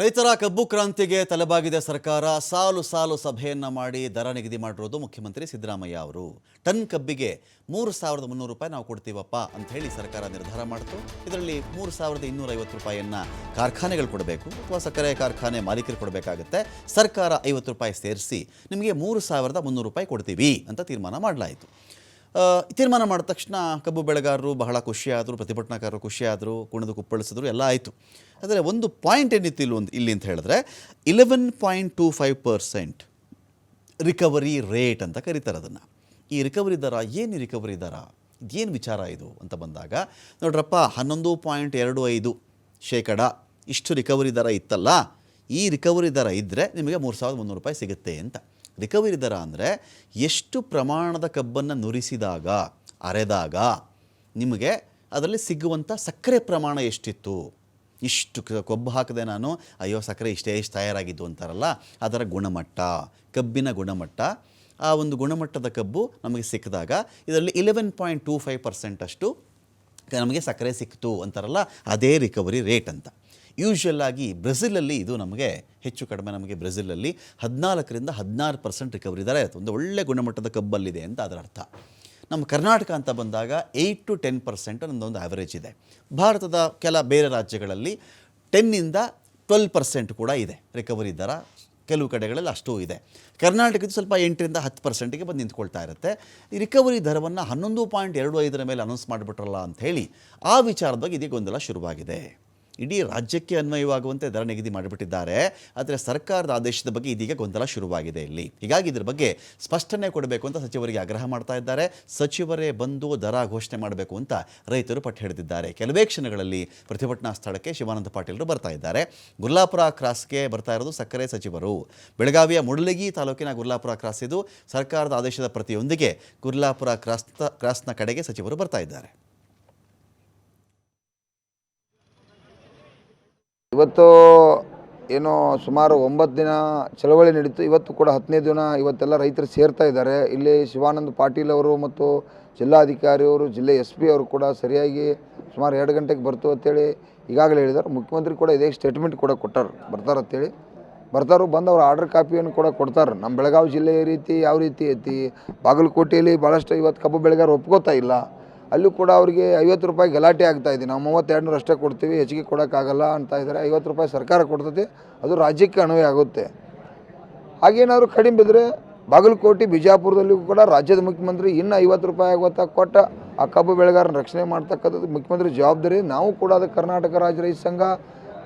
ರೈತರ ಕಬ್ಬು ಕ್ರಾಂತಿಗೆ ತಲೆಬಾಗಿದೆ ಸರ್ಕಾರ. ಸಾಲು ಸಾಲು ಸಭೆಯನ್ನು ಮಾಡಿ ದರ ನಿಗದಿ ಮಾಡಿರೋದು ಮುಖ್ಯಮಂತ್ರಿ ಸಿದ್ದರಾಮಯ್ಯ ಅವರು. ಟನ್ ಕಬ್ಬಿಗೆ ಮೂರು ಸಾವಿರದ ಮುನ್ನೂರು ರೂಪಾಯಿ ನಾವು ಕೊಡ್ತೀವಪ್ಪ ಅಂತ ಹೇಳಿ ಸರ್ಕಾರ ನಿರ್ಧಾರ ಮಾಡಿತು. ಇದರಲ್ಲಿ ಮೂರು ಸಾವಿರದ ಇನ್ನೂರ ಐವತ್ತು ರೂಪಾಯಿಯನ್ನ ಕಾರ್ಖಾನೆಗಳು ಕೊಡಬೇಕು ಅಥವಾ ಸಕ್ಕರೆ ಕಾರ್ಖಾನೆ ಮಾಲೀಕರು ಕೊಡಬೇಕಾಗುತ್ತೆ. ಸರ್ಕಾರ ಐವತ್ತು ರೂಪಾಯಿ ಸೇರಿಸಿ ನಿಮಗೆ ಮೂರು ಸಾವಿರದ ಮುನ್ನೂರು ರೂಪಾಯಿ ಕೊಡ್ತೀವಿ ಅಂತ ತೀರ್ಮಾನ ಮಾಡಲಾಯಿತು. ತೀರ್ಮಾನ ಮಾಡಿದ ತಕ್ಷಣ ಕಬ್ಬು ಬೆಳೆಗಾರರು ಬಹಳ ಖುಷಿಯಾದರು, ಪ್ರತಿಭಟನಾಕಾರರು ಖುಷಿಯಾದರು, ಕುಣಿದು ಕುಪ್ಪಳಿಸಿದ್ರು, ಎಲ್ಲ ಆಯಿತು. ಆದರೆ ಒಂದು ಪಾಯಿಂಟ್ ಏನಿತ್ತು ಇಲ್ಲಿ ಒಂದು ಇಲ್ಲಿ ಅಂತ ಹೇಳಿದ್ರೆ eleven point two five percent recovery rate ಅಂತ ಕರೀತಾರೆ ಅದನ್ನು. ಈ ರಿಕವರಿ ದರ, ಏನು ರಿಕವರಿ ದರ? ಏನು ವಿಚಾರ ಇದು ಅಂತ ಬಂದಾಗ, ನೋಡ್ರಪ್ಪ, ಹನ್ನೊಂದು ಪಾಯಿಂಟ್ ಎರಡು ಐದು ಶೇಕಡ ಇಷ್ಟು ರಿಕವರಿ ದರ ಇತ್ತಲ್ಲ, ಈ ರಿಕವರಿ ದರ ಇದ್ದರೆ ನಿಮಗೆ ಮೂರು ಸಾವಿರದ ಮುನ್ನೂರು ರೂಪಾಯಿ ಸಿಗುತ್ತೆ ಅಂತ. ರಿಕವರಿ ದರ ಅಂದರೆ ಎಷ್ಟು ಪ್ರಮಾಣದ ಕಬ್ಬನ್ನು ನುರಿಸಿದಾಗ, ಅರೆದಾಗ ನಿಮಗೆ ಅದರಲ್ಲಿ ಸಿಗುವಂಥ ಸಕ್ಕರೆ ಪ್ರಮಾಣ ಎಷ್ಟಿತ್ತು? ಇಷ್ಟು ಕೊಬ್ಬು ಹಾಕದೆ ನಾನು ಅಯ್ಯೋ ಸಕ್ಕರೆ ಇಷ್ಟೇ, ಇಷ್ಟು ತಯಾರಾಗಿದ್ದು ಅಂತಾರಲ್ಲ, ಅದರ ಗುಣಮಟ್ಟ, ಕಬ್ಬಿನ ಗುಣಮಟ್ಟ. ಆ ಒಂದು ಗುಣಮಟ್ಟದ ಕಬ್ಬು ನಮಗೆ ಸಿಕ್ಕಿದಾಗ ಇದರಲ್ಲಿ ಇಲೆವೆನ್ ಪಾಯಿಂಟ್ ಟೂ ಫೈವ್ ಪರ್ಸೆಂಟಷ್ಟು ನಮಗೆ ಸಕ್ಕರೆ ಸಿಕ್ತು ಅಂತಾರಲ್ಲ, ಅದೇ ರಿಕವರಿ ರೇಟ್ ಅಂತ. ಯೂಶ್ವಲ್ ಆಗಿ ಬ್ರೆಜಿಲಲ್ಲಿ ಇದು ನಮಗೆ ಹೆಚ್ಚು ಕಡಿಮೆ ನಮಗೆ ಬ್ರೆಜಿಲಲ್ಲಿ ಹದಿನಾಲ್ಕರಿಂದ ಹದಿನಾರು ಪರ್ಸೆಂಟ್ ರಿಕವರಿ ದರ ಒಂದು ಒಳ್ಳೆ ಗುಣಮಟ್ಟದ ಕಬ್ಬಲ್ಲಿದೆ ಅಂತ ಅದರ ಅರ್ಥ. ನಮ್ಮ ಕರ್ನಾಟಕ ಅಂತ ಬಂದಾಗ ಏಯ್ಟ್ ಟು ಟೆನ್ ಪರ್ಸೆಂಟ್ ನಮ್ಮದೊಂದು ಆ್ಯಾವರೇಜ್ ಇದೆ. ಭಾರತದ ಕೆಲ ಬೇರೆ ರಾಜ್ಯಗಳಲ್ಲಿ ಟೆನ್ನಿಂದ ಟ್ವೆಲ್ ಪರ್ಸೆಂಟ್ ಕೂಡ ಇದೆ ರಿಕವರಿ ದರ. ಕೆಲವು ಕಡೆಗಳಲ್ಲಿ ಅಷ್ಟೂ ಇದೆ. ಕರ್ನಾಟಕದ ಸ್ವಲ್ಪ ಎಂಟರಿಂದ ಹತ್ತು ಪರ್ಸೆಂಟಿಗೆ ಬಂದು ನಿಂತ್ಕೊಳ್ತಾ ಇರುತ್ತೆ. ಈ ರಿಕವರಿ ದರವನ್ನು ಹನ್ನೊಂದು ಪಾಯಿಂಟ್ ಎರಡು ಐದರ ಮೇಲೆ ಅನೌನ್ಸ್ ಮಾಡಿಬಿಟ್ರಲ್ಲ ಅಂತ ಹೇಳಿ ಆ ವಿಚಾರದ ಬಗ್ಗೆ ಇದೀಗ ಗೊಂದಲ ಶುರುವಾಗಿದೆ. ಇಡೀ ರಾಜ್ಯಕ್ಕೆ ಅನ್ವಯವಾಗುವಂತೆ ದರ ನಿಗದಿ ಮಾಡಿಬಿಟ್ಟಿದ್ದಾರೆ. ಆದರೆ ಸರ್ಕಾರದ ಆದೇಶದ ಬಗ್ಗೆ ಇದೀಗ ಗೊಂದಲ ಶುರುವಾಗಿದೆ ಇಲ್ಲಿ. ಹೀಗಾಗಿ ಇದರ ಬಗ್ಗೆ ಸ್ಪಷ್ಟನೆ ಕೊಡಬೇಕು ಅಂತ ಸಚಿವರಿಗೆ ಆಗ್ರಹ ಮಾಡ್ತಾ ಇದ್ದಾರೆ. ಸಚಿವರೇ ಬಂದು ದರ ಘೋಷಣೆ ಮಾಡಬೇಕು ಅಂತ ರೈತರು ಪಟ್ಟು ಹಿಡಿದಿದ್ದಾರೆ. ಕೆಲವೇ ಕ್ಷಣಗಳಲ್ಲಿ ಪ್ರತಿಭಟನಾ ಸ್ಥಳಕ್ಕೆ ಶಿವಾನಂದ ಪಾಟೀಲರು ಬರ್ತಾ ಇದ್ದಾರೆ. ಗುರ್ಲಾಪುರ ಕ್ರಾಸ್ಗೆ ಬರ್ತಾ ಇರೋದು ಸಕ್ಕರೆ ಸಚಿವರು. ಬೆಳಗಾವಿಯ ಮುಡಲಗಿ ತಾಲೂಕಿನ ಗುರ್ಲಾಪುರ ಕ್ರಾಸ್ ಇದು. ಸರ್ಕಾರದ ಆದೇಶದ ಪ್ರತಿಯೊಂದಿಗೆ ಗುರ್ಲಾಪುರ ಕ್ರಾಸ್ ಕ್ರಾಸ್ನ ಕಡೆಗೆ ಸಚಿವರು ಬರ್ತಾ ಇದ್ದಾರೆ. ಇವತ್ತು ಏನು ಸುಮಾರು ಒಂಬತ್ತು ದಿನ ಚಳವಳಿ ನಡೀತು. ಇವತ್ತು ಕೂಡ ಹತ್ತನೇ ದಿನ ಇವತ್ತೆಲ್ಲ ರೈತರು ಸೇರ್ತಾ ಇದ್ದಾರೆ. ಇಲ್ಲಿ ಶಿವಾನಂದ ಪಾಟೀಲ್ ಅವರು ಮತ್ತು ಜಿಲ್ಲಾಧಿಕಾರಿಯವರು ಜಿಲ್ಲೆ ಎಸ್ ಪಿ ಅವರು ಕೂಡ ಸರಿಯಾಗಿ ಸುಮಾರು ಎರಡು ಗಂಟೆಗೆ ಬರ್ತು ಅಂತೇಳಿ ಈಗಾಗಲೇ ಹೇಳಿದ್ದಾರೆ. ಮುಖ್ಯಮಂತ್ರಿ ಕೂಡ ಇದೇ ಸ್ಟೇಟ್ಮೆಂಟ್ ಕೂಡ ಕೊಟ್ಟಾರೆ. ಬರ್ತಾರಂತೇಳಿ ಬರ್ತಾರೋ ಬಂದು ಅವ್ರ ಆರ್ಡರ್ ಕಾಪಿಯನ್ನು ಕೂಡ ಕೊಡ್ತಾರೆ. ನಮ್ಮ ಬೆಳಗಾವಿ ಜಿಲ್ಲೆ ಈ ರೀತಿ, ಯಾವ ರೀತಿ ಐತಿ? ಬಾಗಲಕೋಟೆಯಲ್ಲಿ ಭಾಳಷ್ಟು ಇವತ್ತು ಕಬ್ಬು ಬೆಳೆಗಾರ ಒಪ್ಕೋತಾ ಇಲ್ಲ. ಅಲ್ಲೂ ಕೂಡ ಅವರಿಗೆ ಐವತ್ತು ರೂಪಾಯಿ ಗಲಾಟೆ ಆಗ್ತಾ ಇದೆ. ನಾವು ಮೂವತ್ತೆರಡು ನೂರು ಅಷ್ಟೇ ಕೊಡ್ತೀವಿ, ಹೆಚ್ಚಿಗೆ ಕೊಡೋಕ್ಕಾಗಲ್ಲ ಅಂತ ಇದ್ದಾರೆ. ಐವತ್ತು ರೂಪಾಯಿ ಸರ್ಕಾರ ಕೊಡ್ತದೆ, ಅದು ರಾಜ್ಯಕ್ಕೆ ಅನ್ವಯ ಆಗುತ್ತೆ. ಹಾಗೇನಾದ್ರು ಕಡಿಮೆ ಬಿದ್ದರೆ ಬಾಗಲಕೋಟೆ, ಬಿಜಾಪುರದಲ್ಲಿಯೂ ಕೂಡ ರಾಜ್ಯದ ಮುಖ್ಯಮಂತ್ರಿ ಇನ್ನೂ ಐವತ್ತು ರೂಪಾಯಿ ಆಗುತ್ತಾ ಕೊಟ್ಟ ಆ ಕಬ್ಬು ಬೆಳೆಗಾರನ ರಕ್ಷಣೆ ಮಾಡ್ತಕ್ಕಂಥದ್ದು ಮುಖ್ಯಮಂತ್ರಿ ಜವಾಬ್ದಾರಿ. ನಾವು ಕೂಡ ಅದು ಕರ್ನಾಟಕ ರಾಜ್ಯ ರೈತ ಸಂಘ,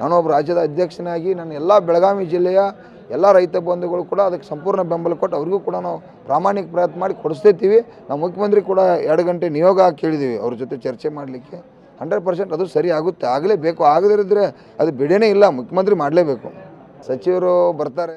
ನಾನೊಬ್ಬ ರಾಜ್ಯದ ಅಧ್ಯಕ್ಷನಾಗಿ ನಾನು ಎಲ್ಲ ಬೆಳಗಾವಿ ಜಿಲ್ಲೆಯ ಎಲ್ಲ ರೈತ ಬಂಧುಗಳು ಕೂಡ ಅದಕ್ಕೆ ಸಂಪೂರ್ಣ ಬೆಂಬಲ ಕೊಟ್ಟು ಅವ್ರಿಗೂ ಕೂಡ ನಾವು ಪ್ರಾಮಾಣಿಕ ಪ್ರಯತ್ನ ಮಾಡಿ ಕೊಡಿಸ್ತಿರ್ತೀವಿ. ನಾವು ಮುಖ್ಯಮಂತ್ರಿ ಕೂಡ ಎರಡು ಗಂಟೆ ನಿಯೋಗ ಕೇಳಿದ್ದೀವಿ ಅವ್ರ ಜೊತೆ ಚರ್ಚೆ ಮಾಡಲಿಕ್ಕೆ. ಹಂಡ್ರೆಡ್ ಪರ್ಸೆಂಟ್ ಅದು ಸರಿ ಆಗುತ್ತೆ. ಆಗಲೇಬೇಕು. ಆಗದಿರಿದ್ರೆ ಅದು ಬಿಡೇನೇ ಇಲ್ಲ. ಮುಖ್ಯಮಂತ್ರಿ ಮಾಡಲೇಬೇಕು. ಸಚಿವರು ಬರ್ತಾರೆ.